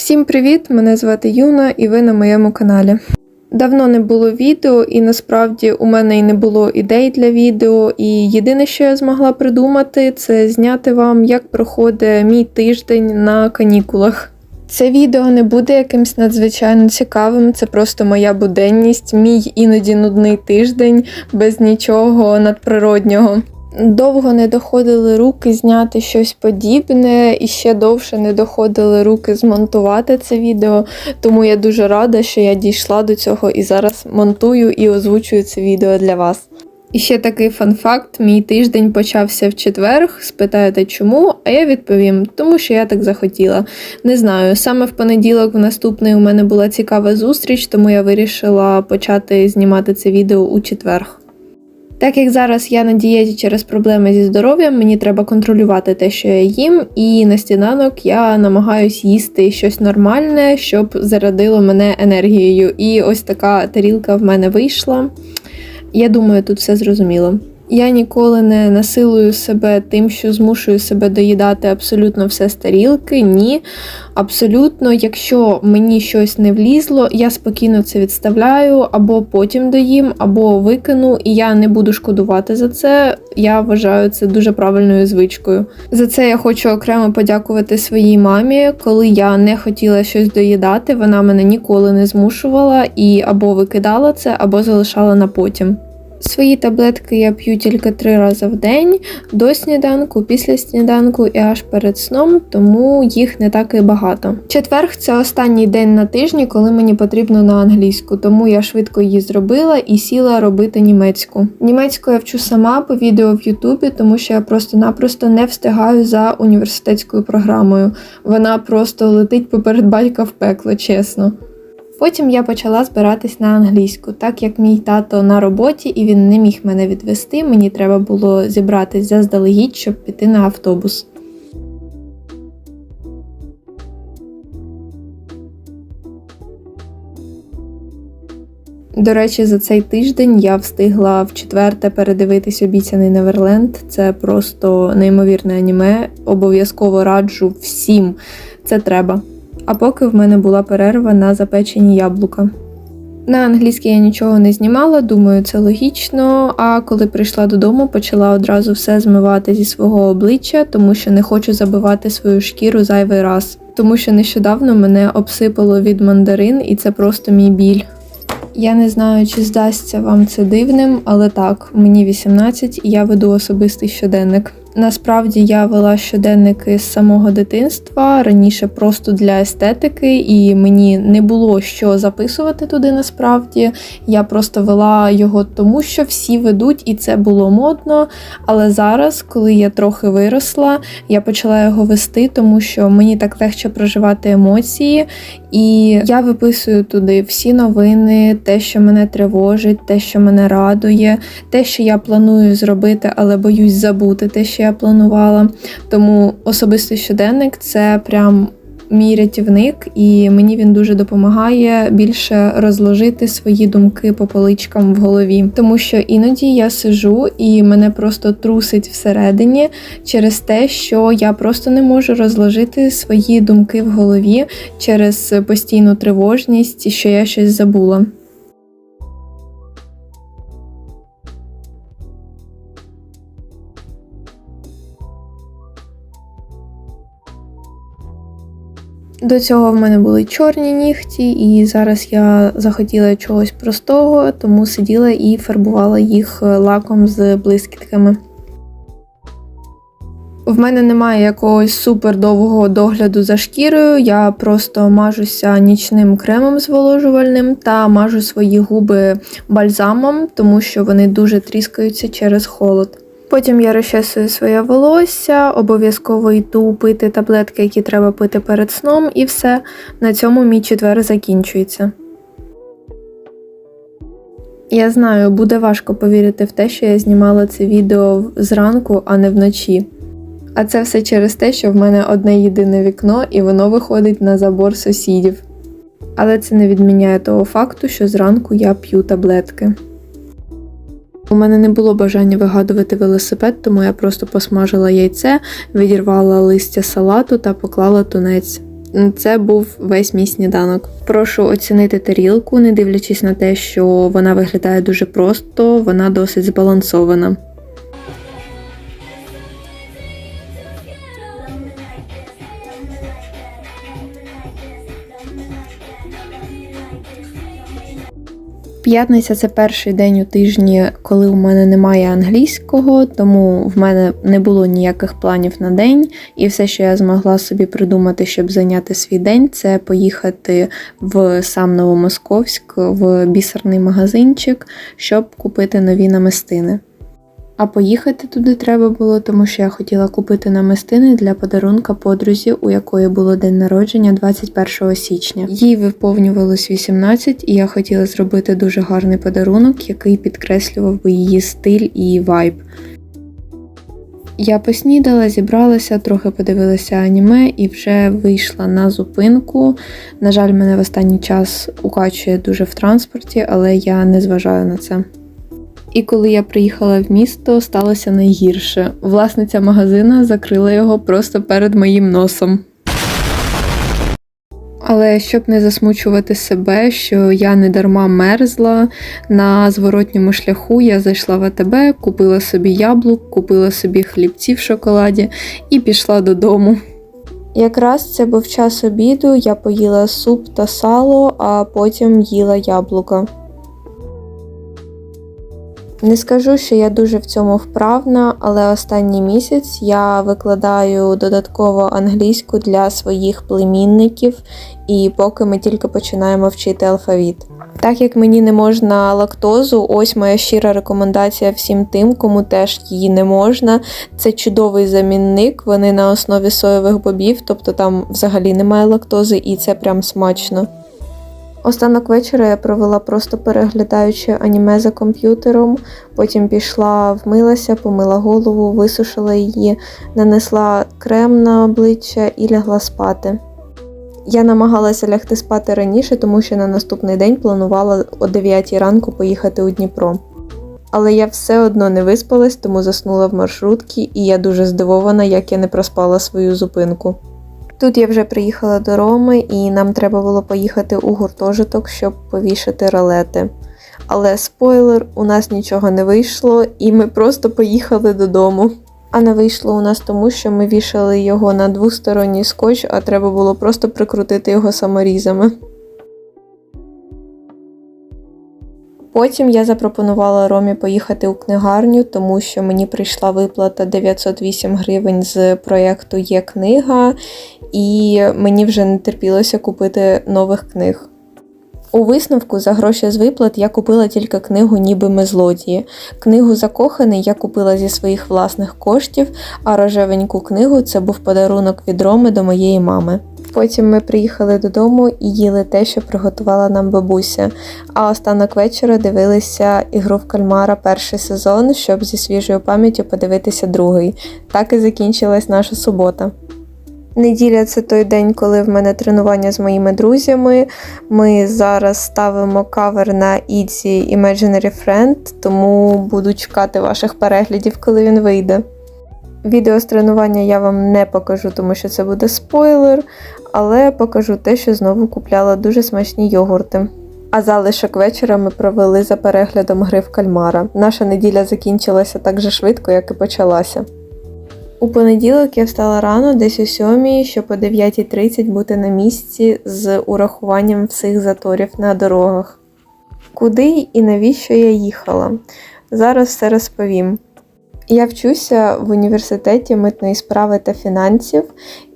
Всім привіт! Мене звати Юна і ви на моєму каналі. Давно не було відео, і насправді у мене і не було ідей для відео. І єдине, що я змогла придумати, це зняти вам, як проходить мій тиждень на канікулах. Це відео не буде якимось надзвичайно цікавим, це просто моя буденність, мій іноді нудний тиждень без нічого надприроднього. Довго не доходили руки зняти щось подібне, і ще довше не доходили руки змонтувати це відео. Тому я дуже рада, що я дійшла до цього і зараз монтую і озвучую це відео для вас. І ще такий фан-факт: мій тиждень почався в четвер. Спитаєте чому? А я відповім, тому що я так захотіла. Не знаю, саме в понеділок, в наступний у мене була цікава зустріч, тому я вирішила почати знімати це відео у четвер. Так як зараз я на дієті через проблеми зі здоров'ям, мені треба контролювати те, що я їм, і на стінанок я намагаюсь їсти щось нормальне, щоб зарадило мене енергією. І ось така тарілка в мене вийшла. Я думаю, тут все зрозуміло. Я ніколи не насилую себе тим, що змушую себе доїдати абсолютно все з тарілки. Ні. Абсолютно, якщо мені щось не влізло, я спокійно це відставляю, або потім доїм, або викину, і я не буду шкодувати за це. Я вважаю це дуже правильною звичкою. За це я хочу окремо подякувати своїй мамі, коли я не хотіла щось доїдати, вона мене ніколи не змушувала і або викидала це, або залишала на потім. Свої таблетки я п'ю тільки три рази в день до сніданку, після сніданку і аж перед сном, тому їх не так і багато. Четверг це останній день на тижні, коли мені потрібно на англійську, тому я швидко її зробила і сіла робити німецьку. Німецьку я вчу сама по відео в Ютубі, тому що я просто-напросто не встигаю за університетською програмою. Вона просто летить поперед батька в пекло, чесно. Потім я почала збиратись на англійську, так як мій тато на роботі і він не міг мене відвести. Мені треба було зібратись заздалегідь, щоб піти на автобус. До речі, за цей тиждень я встигла в четверте передивитись обіцяний Неверленд. Це просто неймовірне аніме. Обов'язково раджу всім. Це треба. А поки в мене була перерва на запечені яблука. На англійській я нічого не знімала, думаю, це логічно. А коли прийшла додому, почала одразу все змивати зі свого обличчя, тому що не хочу забивати свою шкіру зайвий раз. Тому що нещодавно мене обсипало від мандарин, і це просто мій біль. Я не знаю, чи здасться вам це дивним, але так, мені 18 і я веду особистий щоденник. Насправді я вела щоденники з самого дитинства раніше просто для естетики, і мені не було що записувати туди. Насправді я просто вела його тому, що всі ведуть, і це було модно. Але зараз, коли я трохи виросла, я почала його вести, тому що мені так легше проживати емоції, і я виписую туди всі новини, те, що мене тривожить, те, що мене радує, те, що я планую зробити, але боюсь забути те, що я планувала. Тому особистий щоденник це прям. Мій рятівник, і мені він дуже допомагає більше розложити свої думки по поличкам в голові, тому що іноді я сижу і мене просто трусить всередині через те, що я просто не можу розложити свої думки в голові через постійну тривожність, що я щось забула. До цього в мене були чорні нігті, і зараз я захотіла чогось простого, тому сиділа і фарбувала їх лаком з блискітками. В мене немає якогось супер довгого догляду за шкірою. Я просто мажуся нічним кремом зволожувальним та мажу свої губи бальзамом, тому що вони дуже тріскаються через холод. Потім я розчесую своє волосся, обов'язково йду пити таблетки, які треба пити перед сном, і все. На цьому мій четвер закінчується. Я знаю, буде важко повірити в те, що я знімала це відео зранку, а не вночі. А це все через те, що в мене одне єдине вікно і воно виходить на забор сусідів. Але це не відміняє того факту, що зранку я п'ю таблетки. У мене не було бажання вигадувати велосипед, тому я просто посмажила яйце, відірвала листя салату та поклала тунець. Це був весь мій сніданок. Прошу оцінити тарілку, не дивлячись на те, що вона виглядає дуже просто, вона досить збалансована. П'ятниця це перший день у тижні, коли у мене немає англійського, тому в мене не було ніяких планів на день, і все, що я змогла собі придумати, щоб зайняти свій день, це поїхати в сам Новомосковськ в бісерний магазинчик, щоб купити нові намистини. А поїхати туди треба було, тому що я хотіла купити намистини для подарунка подрузі, у якої було день народження 21 січня. Їй виповнювалось 18, і я хотіла зробити дуже гарний подарунок, який підкреслював би її стиль і вайб. Я поснідала, зібралася, трохи подивилася аніме і вже вийшла на зупинку. На жаль, мене в останній час укачує дуже в транспорті, але я не зважаю на це. І коли я приїхала в місто, сталося найгірше. Власниця магазина закрила його просто перед моїм носом. Але щоб не засмучувати себе, що я не дарма мерзла, на зворотньому шляху я зайшла в АТБ, купила собі яблук, купила собі хлібці в шоколаді і пішла додому. Якраз це був час обіду, я поїла суп та сало, а потім їла яблука. Не скажу, що я дуже в цьому вправна, але останній місяць я викладаю додатково англійську для своїх племінників, і поки ми тільки починаємо вчити алфавіт. Так як мені не можна лактозу, ось моя щира рекомендація всім тим, кому теж її не можна. Це чудовий замінник, вони на основі соєвих бобів, тобто там взагалі немає лактози, і це прям смачно. Останок вечора я провела просто переглядаючи аніме за комп'ютером. Потім пішла, вмилася, помила голову, висушила її, нанесла крем на обличчя і лягла спати. Я намагалася лягти спати раніше, тому що на наступний день планувала о 9 ранку поїхати у Дніпро. Але я все одно не виспалась, тому заснула в маршрутці, і я дуже здивована, як я не проспала свою зупинку. Тут я вже приїхала до Роми, і нам треба було поїхати у гуртожиток, щоб повішати ролети. Але спойлер, у нас нічого не вийшло, і ми просто поїхали додому. А не вийшло у нас тому, що ми вішали його на двосторонній скотч, а треба було просто прикрутити його саморізами. Потім я запропонувала Ромі поїхати у книгарню, тому що мені прийшла виплата 908 гривень з проєкту Є книга, і мені вже не терпілося купити нових книг. У висновку за гроші з виплат я купила тільки книгу Ніби ми злодії. Книгу Закоханий я купила зі своїх власних коштів, а рожевеньку книгу це був подарунок від Роми до моєї мами. Потім ми приїхали додому і їли те, що приготувала нам бабуся. А останок вечора дивилися ігру в кальмара перший сезон, щоб зі свіжою пам'яттю подивитися другий. Так і закінчилась наша субота. Неділя це той день, коли в мене тренування з моїми друзями. Ми зараз ставимо кавер на Easy Imaginary Friend, тому буду чекати ваших переглядів, коли він вийде. Відео з тренування я вам не покажу, тому що це буде спойлер, але покажу те, що знову купляла дуже смачні йогурти. А залишок вечора ми провели за переглядом гри в кальмара. Наша неділя закінчилася так же швидко, як і почалася. У понеділок я встала рано, десь о 7, щоб о 9.30 бути на місці з урахуванням всіх заторів на дорогах. Куди і навіщо я їхала? Зараз все розповім. Я вчуся в університеті митної справи та фінансів,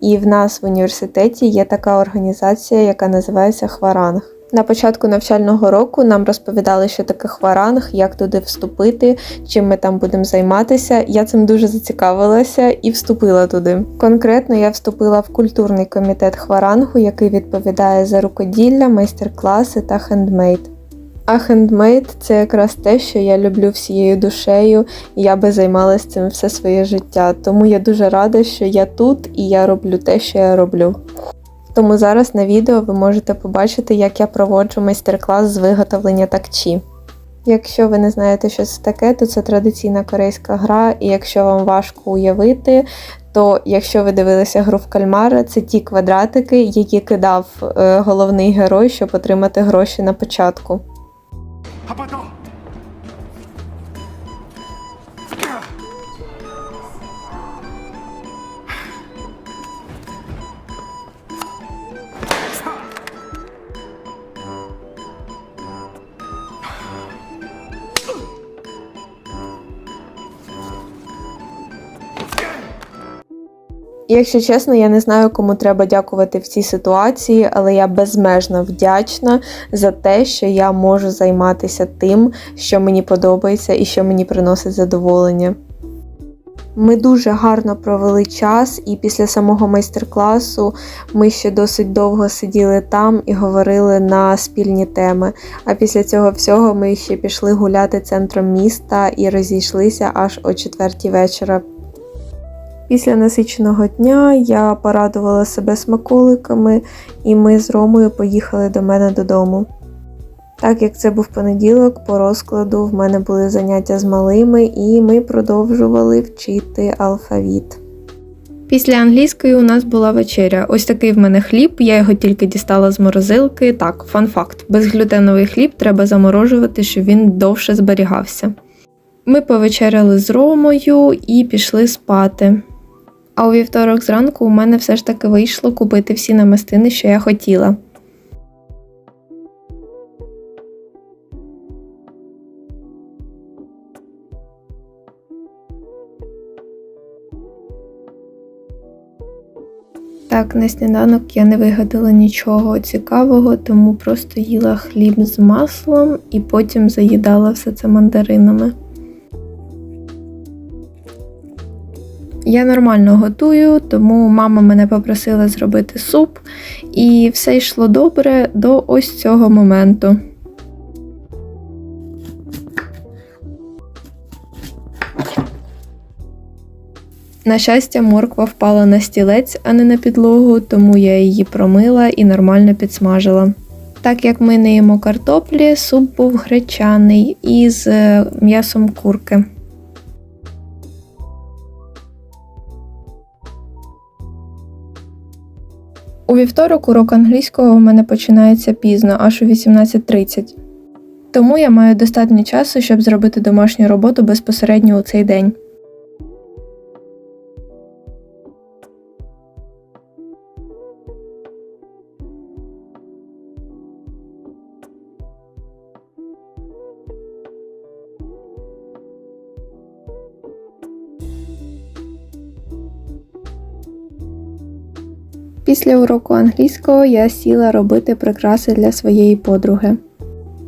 і в нас в університеті є така організація, яка називається Хваранг. На початку навчального року нам розповідали, що таке хваранг, як туди вступити, чим ми там будемо займатися. Я цим дуже зацікавилася і вступила туди. Конкретно я вступила в культурний комітет хварангу, який відповідає за рукоділля, майстер-класи та хендмейд. А хендмейд це якраз те, що я люблю всією душею, і я би займалася цим все своє життя. Тому я дуже рада, що я тут і я роблю те, що я роблю. Тому зараз на відео ви можете побачити, як я проводжу майстер-клас з виготовлення такчі. Якщо ви не знаєте, що це таке, то це традиційна корейська гра, і якщо вам важко уявити, то якщо ви дивилися гру в кальмара, це ті квадратики, які кидав е, головний герой, щоб отримати гроші на початку. How about that? Якщо чесно, я не знаю, кому треба дякувати в цій ситуації, але я безмежно вдячна за те, що я можу займатися тим, що мені подобається і що мені приносить задоволення. Ми дуже гарно провели час, і після самого майстер-класу ми ще досить довго сиділи там і говорили на спільні теми. А після цього всього ми ще пішли гуляти центром міста і розійшлися аж о четвертій вечора. Після насиченого дня я порадувала себе смаколиками, і ми з Ромою поїхали до мене додому. Так як це був понеділок, по розкладу в мене були заняття з малими, і ми продовжували вчити алфавіт. Після англійської у нас була вечеря. Ось такий в мене хліб, я його тільки дістала з морозилки. Так, фан-факт: безглютеновий хліб треба заморожувати, щоб він довше зберігався. Ми повечеряли з Ромою і пішли спати. А у вівторок зранку у мене все ж таки вийшло купити всі намистини, що я хотіла. Так, на сніданок я не вигадала нічого цікавого, тому просто їла хліб з маслом і потім заїдала все це мандаринами. Я нормально готую, тому мама мене попросила зробити суп, і все йшло добре до ось цього моменту. На щастя, морква впала на стілець, а не на підлогу, тому я її промила і нормально підсмажила. Так як ми не їмо картоплі, суп був гречаний із е, м'ясом курки. У вівторок урок англійського у мене починається пізно, аж у 18.30. Тому я маю достатньо часу, щоб зробити домашню роботу безпосередньо у цей день. Після уроку англійського я сіла робити прикраси для своєї подруги.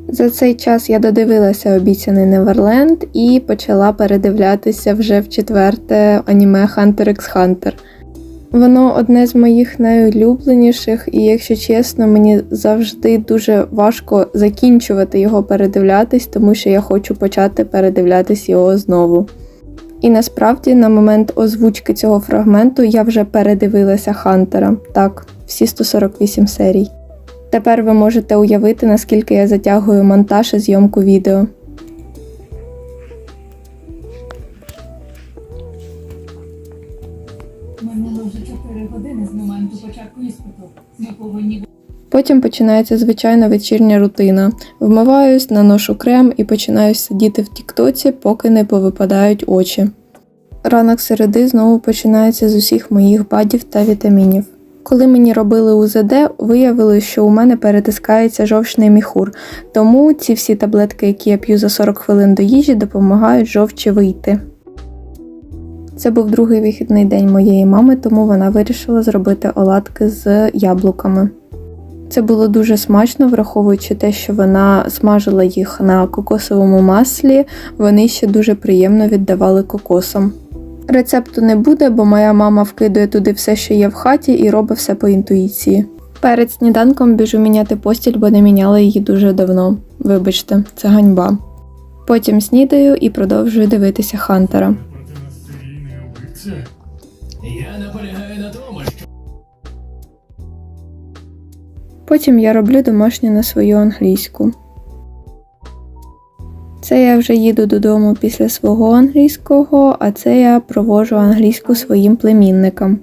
За цей час я додивилася обіцяний Неверленд і почала передивлятися вже в четверте аніме Hunter x Hunter. Воно одне з моїх найулюбленіших, і, якщо чесно, мені завжди дуже важко закінчувати його передивлятись, тому що я хочу почати передивлятись його знову. І насправді на момент озвучки цього фрагменту я вже передивилася Хантера. Так, всі 148 серій. Тепер ви можете уявити, наскільки я затягую монтаж і зйомку відео. Минуло вже 4 години з моменту початку іспиту. Ми повинні Потім починається звичайна вечірня рутина. Вмиваюсь, наношу крем і починаю сидіти в тіктоці, поки не повипадають очі. Ранок середи знову починається з усіх моїх бадів та вітамінів. Коли мені робили УЗД, виявилось, що у мене перетискається жовчний міхур, тому ці всі таблетки, які я п'ю за 40 хвилин до їжі, допомагають жовчі вийти. Це був другий вихідний день моєї мами, тому вона вирішила зробити оладки з яблуками. Це було дуже смачно, враховуючи те, що вона смажила їх на кокосовому маслі, вони ще дуже приємно віддавали кокосом. Рецепту не буде, бо моя мама вкидує туди все, що є в хаті, і робить все по інтуїції. Перед сніданком біжу міняти постіль, бо не міняла її дуже давно. Вибачте, це ганьба. Потім снідаю і продовжую дивитися Хантера. Я наполягаю на тому, Потім я роблю домашнє на свою англійську. Це я вже їду додому після свого англійського, а це я провожу англійську своїм племінникам.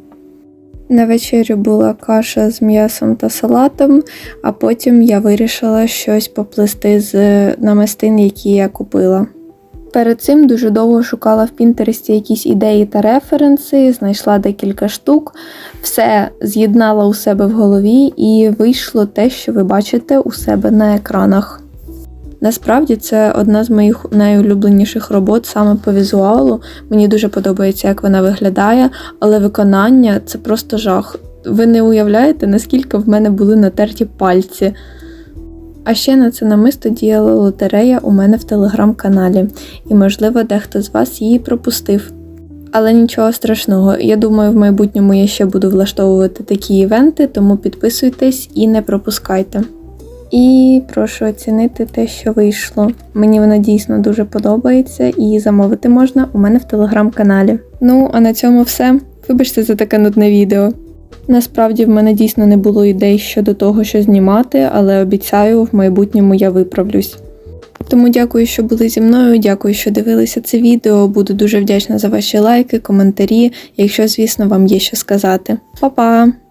На вечерю була каша з м'ясом та салатом, а потім я вирішила щось поплести з намистин, які я купила. Перед цим дуже довго шукала в Пінтересті якісь ідеї та референси, знайшла декілька штук, все з'єднала у себе в голові і вийшло те, що ви бачите у себе на екранах. Насправді це одна з моїх найулюбленіших робот саме по візуалу. Мені дуже подобається, як вона виглядає, але виконання це просто жах. Ви не уявляєте, наскільки в мене були натерті пальці. А ще на це намисто діяла лотерея у мене в телеграм-каналі, і, можливо, дехто з вас її пропустив. Але нічого страшного, я думаю, в майбутньому я ще буду влаштовувати такі івенти, тому підписуйтесь і не пропускайте. І прошу оцінити те, що вийшло. Мені вона дійсно дуже подобається, і замовити можна у мене в телеграм-каналі. Ну, а на цьому все. Вибачте за таке нудне відео. Насправді в мене дійсно не було ідей щодо того, що знімати, але обіцяю, в майбутньому я виправлюсь. Тому дякую, що були зі мною. Дякую, що дивилися це відео. Буду дуже вдячна за ваші лайки, коментарі, якщо, звісно, вам є що сказати. Па-па!